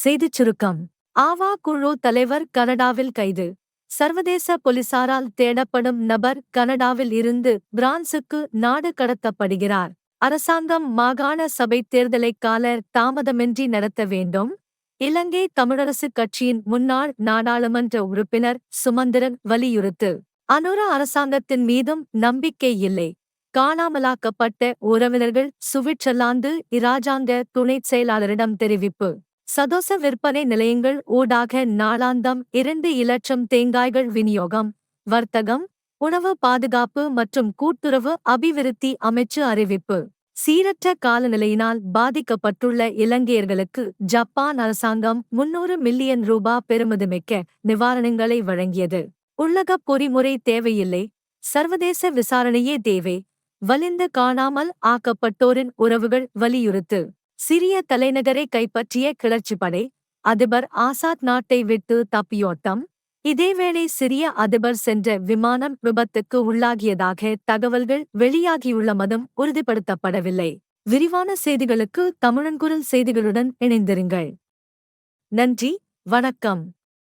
செய்திச் சுருக்கம் ஆவா குழு தலைவர் கனடாவில் கைது. சர்வதேச போலீசாரால் தேடப்படும் நபர் கனடாவில் இருந்து பிரான்சுக்கு நாடு கடத்தப்படுகிறார். அரசாங்கம் மாகாண சபைத் தேர்தலை கால தாமதமின்றி நடத்த வேண்டும். இலங்கை தமிழரசுக் கட்சியின் முன்னாள் நாடாளுமன்ற உறுப்பினர் சுமந்திரன் வலியுறுத்து. அனுர அரசாங்கத்தின் மீதும் நம்பிக்கை இல்லை. காணாமலாக்கப்பட்ட உறவினர்கள் சுவிட்சர்லாந்து இராஜாங்க துணைச் செயலாளரிடம் தெரிவிப்பு. சதோச விற்பனை நிலையங்கள் ஊடாக நாளாந்தம் இரண்டு இலட்சம் தேங்காய்கள் விநியோகம் வர்த்தகம் உணவு பாதுகாப்பு மற்றும் கூட்டுறவு அபிவிருத்தி அமைச்சு அறிவிப்பு. சீரற்ற காலநிலையினால் பாதிக்கப்பட்டுள்ள இலங்கையர்களுக்கு ஜப்பான் அரசாங்கம் முன்னூறு மில்லியன் ரூபா பெருமதிமிக்க நிவாரணங்களை வழங்கியது. உள்ளக பொறிமுறை தேவையில்லை. சர்வதேச விசாரணையே தேவை. வலிந்து காணாமல் ஆக்கப்பட்டோரின் உறவுகள் வலியுறுத்து. சிரிய தலைநகரை கைப்பற்றிய கிளர்ச்சிப்படை அதிபர் ஆசாத் நாட்டை விட்டு தப்பியோட்டம். இதேவேளை சிரிய அதிபர் சென்ற விமானம் விபத்துக்கு உள்ளாகியதாக தகவல்கள் வெளியாகியுள்ளமதும் உறுதிப்படுத்தப்படவில்லை. விரிவான செய்திகளுக்கு தமிழன்குரல் செய்திகளுடன் இணைந்திருங்கள். நன்றி வணக்கம்.